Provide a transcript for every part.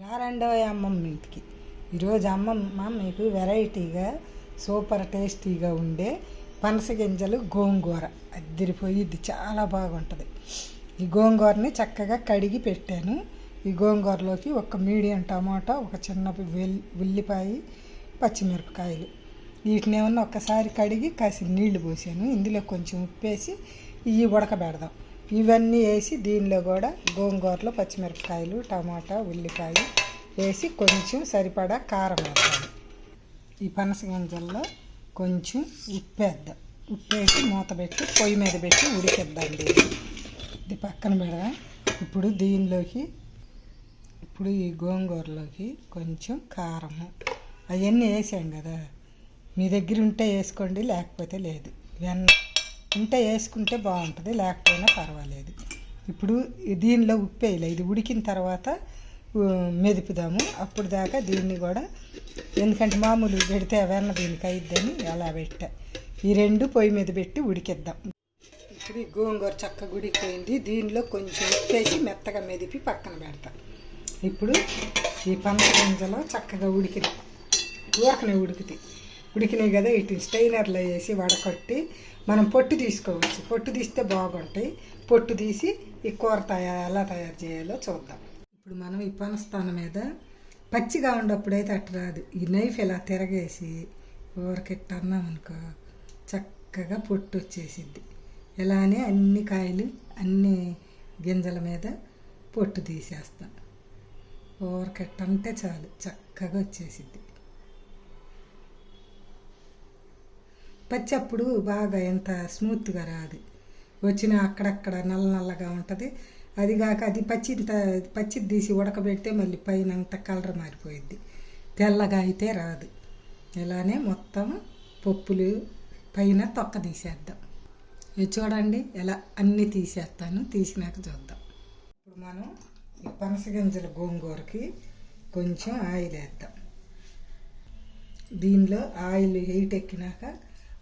రారండో అమ్మమ్మ ఇంటికి ఈరోజు అమ్మమ్మ మీకు వెరైటీగా సూపర్ టేస్టీగా ఉండే పనస గింజలు గోంగూర. అద్దరిపోయి ఇది చాలా బాగుంటుంది. ఈ గోంగూరని చక్కగా కడిగి పెట్టాను. ఈ గోంగూరలోకి ఒక మీడియం టమాటా ఒక చిన్న వెల్ ఉల్లిపాయ పచ్చిమిరపకాయలు. వీటిని ఏమన్నా ఒక్కసారి కడిగి కాసి నీళ్ళు పోసాను. ఇందులో కొంచెం ఉప్పేసి ఇవి ఉడకబెడదాం. ఇవన్నీ వేసి దీనిలో కూడా గోంగూరలో పచ్చిమిరపకాయలు టమాటా ఉల్లిపాయ వేసి కొంచెం సరిపడా కారం వేద్దాం ఈ పనస గింజల్లో కొంచెం ఉప్పు వేద్దాం. ఉప్పు వేసి మూత పెట్టి పొయ్యి మీద పెట్టి ఉడికిద్దాం దీన్ని ఇది పక్కన పెడదాం. ఇప్పుడు దీనిలోకి ఇప్పుడు ఈ గోంగూరలోకి కొంచెం కారము అవన్నీ వేసాం కదా. మీ దగ్గర ఉంటే వేసుకోండి లేకపోతే లేదు. వెన్న ఇంత వేసుకుంటే బాగుంటుంది లేకపోయినా పర్వాలేదు. ఇప్పుడు దీనిలో ఉప్పు వేయలే. ఇది ఉడికిన తర్వాత మెదుపుదాము. అప్పుడు దాకా దీన్ని కూడా ఎందుకంటే మామూలు పెడితే వెన్న దీనికి అయిద్దని అలా పెట్టా. ఈ రెండు పొయ్యి మీద పెట్టి ఉడికిద్దాం. ఇప్పుడు ఈ గోంగూర చక్కగా ఉడికిపోయింది దీనిలో కొంచెం ఉప్పేసి మెత్తగా మెదిపి పక్కన పెడతా. ఇప్పుడు ఈ పంచ గింజలు చక్కగా ఉడికినాయి. ఊరకనే ఉడికితే ఉడికినాయి కదా ఇటు స్టైనర్లో వేసి వడకట్టి మనం పొట్టు తీసుకోవచ్చు. పొట్టు తీస్తే బాగుంటాయి. పొట్టు తీసి ఈ కూర తయారు ఎలా తయారు చేయాలో చూద్దాం. ఇప్పుడు మనం ఈ పనస్థానం మీద పచ్చిగా ఉన్నప్పుడైతే అట్ట రాదు. ఈ నైఫ్ ఇలా తిరగేసి ఊరకెట్ట అన్నామనుకో చక్కగా పొట్టు వచ్చేసిద్ది. ఇలానే అన్ని కాయలు అన్ని గింజల మీద పొట్టు తీసేస్తాం. ఊరకెట్ట అంటే చాలు చక్కగా వచ్చేసిద్ది. పచ్చి అప్పుడు బాగా ఎంత స్మూత్గా రాదు. వచ్చిన అక్కడక్కడ నల్ల నల్లగా ఉంటుంది. అది కాక అది పచ్చి పచ్చి తీసి ఉడకబెడితే మళ్ళీ పైన అంత కలర్ మారిపోయిద్ది. తెల్లగా అయితే రాదు. ఇలానే మొత్తం పప్పులు పైన తొక్క తీసేద్దాం. ఇది చూడండి ఎలా అన్నీ తీసేస్తాను. తీసినాక చూద్దాం. ఇప్పుడు మనం ఈ పనసగింజల గోంగూరకి కొంచెం ఆయిల్ వేద్దాం దీనిలో ఆయిల్ హీట్ ఎక్కినాక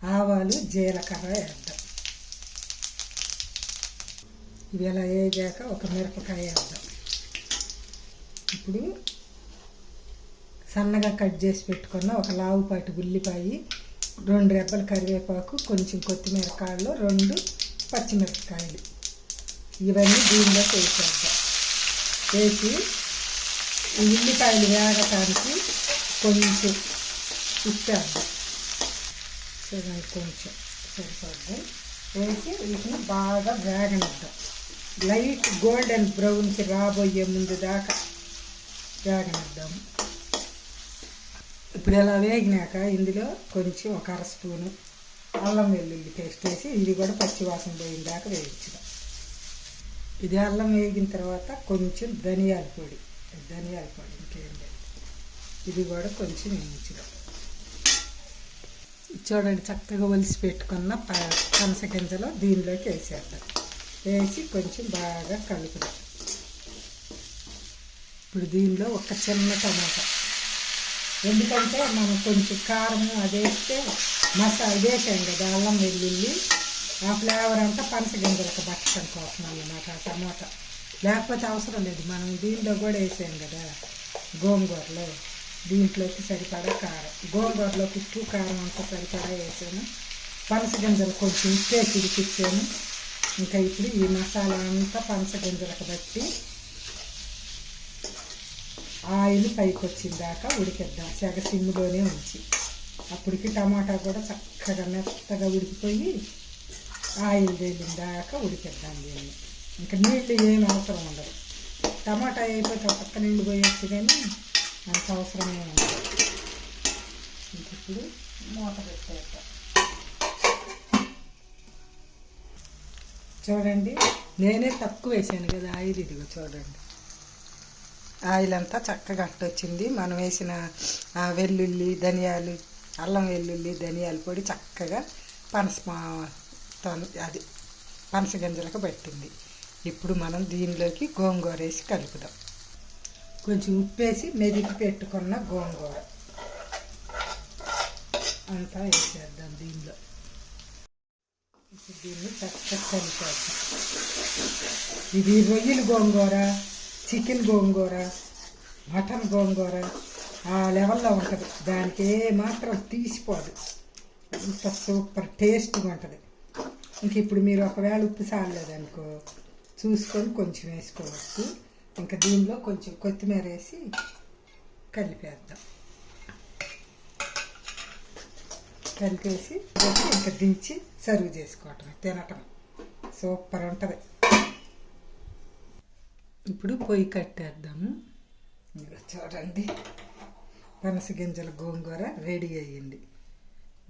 ఆవాలు జీలకర్ర వేద్దాం. ఇవి ఇలా వేగాక ఒక మిరపకాయ వేద్దాం. ఇప్పుడు సన్నగా కట్ చేసి పెట్టుకున్న ఒక లావుపాటి ఉల్లిపాయ రెండు రెబ్బల కరివేపాకు కొంచెం కొత్తిమీర కాళ్ళు రెండు పచ్చిమిరపకాయలు. ఇవన్నీ దీనిలో వేసేద్దాం. వేసి ఉల్లిపాయలు వేగటానికి కొంచెం ఉప్పేద్దాం చూడండి కొంచెం సరిపోద్ది. వేసి వీటిని బాగా వేగనిద్దాం లైట్ గోల్డెన్ బ్రౌన్కి రాబోయే ముందు దాకా వేగనిద్దాం ఇప్పుడు ఇలా వేగినాక ఇందులో కొంచెం ఒక అర స్పూను అల్లం వెల్లుల్లి పేస్ట్ వేసి ఇది కూడా పచ్చివాసన పోయిన దాకా వేయించుదాం. ఇది అల్లం వేగిన తర్వాత కొంచెం ధనియాల పొడి ధనియాల పొడి ఇంకేం లేదు. ఇది కూడా కొంచెం వేయించుదాం. చూడండి చక్కగా ఒలిసి పెట్టుకున్న ప- పనస గింజలు దీనిలోకి వేసేద్దాం. వేసి కొంచెం బాగా కలుపుదాం. ఇప్పుడు దీనిలో ఒక చిన్న టమాటా. ఎందుకంటే మనం కొంచెం కారం అది వేస్తే మసాలా వేసాం కదా అల్లం వెల్లుల్లి ఆ ఫ్లేవర్ అంతా పనస గింజలకు బట్టడం కోసం అన్నమాట ఆ టమాటా. లేకపోతే అవసరం లేదు మనం దీనిలో కూడా వేసాం కదా గోంగూరలో. దీంట్లోకి సరిపడా కారం. గోంగూరలోకి ఉప్పు కారం అంతా సరిపడా వేసాను. పనసగింజలు కొంచెం ఉప్పేసి ఉడికిచ్చాను ఇంకా ఇప్పుడు ఈ మసాలా అంతా పనస గింజలకు బట్టి ఆయిల్ పైకి వచ్చిన దాకా ఉడికిద్దాం. సెగ సిమ్లోనే ఉంచి. అప్పటికి టమాటా కూడా చక్కగా మెత్తగా ఉడికిపోయి ఆయిల్ తేలిన దాకా ఉడికిద్దాం దీన్ని. ఇంకా నీళ్ళు ఏమి అవసరం ఉండదు. టమాటా అయిపోతే పక్క నీళ్ళు పోయొచ్చు కానీ అంత అవసరమే ఉంది ఇప్పుడు మూత పెట్టేద్దాం. చూడండి నేనే తక్కువ వేసాను కదా ఆయిల్ ఇదిగో చూడండి. ఆయిల్ అంతా చక్కగా అట్టొచ్చింది. మనం వేసిన వెల్లుల్లి ధనియాలు అల్లం వెల్లుల్లి ధనియాల పొడి చక్కగా పనస మా- అది పనస గింజలకు పట్టింది. ఇప్పుడు మనం దీనిలోకి గోంగూర వేసి కలుపుదాం. కొంచెం ఉప్పేసి మెదిపి పెట్టుకున్న గోంగూర. అంతా వేసేద్దాం దీనిలో. ఇప్పుడు దీన్ని చక్కగా కలిపేద్దాం. ఇది రొయ్యలు గోంగూర చికెన్ గోంగూర మటన్ గోంగూర ఆ లెవెల్లో ఉంటుంది. దానికి ఏ మాత్రం తీసిపోదు. అంత సూపర్ టేస్ట్గా ఉంటుంది. ఇంక ఇప్పుడు మీరు ఒకవేళ ఉప్పు సాగలేదనుకో చూసుకొని కొంచెం వేసుకోవచ్చు. ఇంకా దీనిలో కొంచెం కొత్తిమీర వేసి కలిపేద్దాం. కలిపేసి ఇంకా దించి సర్వ్ చేసుకోవటం తినటం సూపర్ ఉంటుంది. ఇప్పుడు పొయ్యి కట్టేద్దాము. చూడండి పనస గింజల గోంగూర రెడీ అయ్యింది.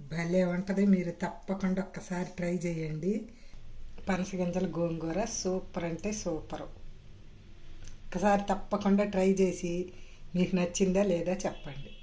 భలే ఉంటుంది మీరు తప్పకుండా ఒక్కసారి ట్రై చేయండి. పనస గింజల గోంగూర సూపర్ అంటే సూపర్. ఒకసారి తప్పకుండా ట్రై చేసి మీకు నచ్చిందా లేదా చెప్పండి.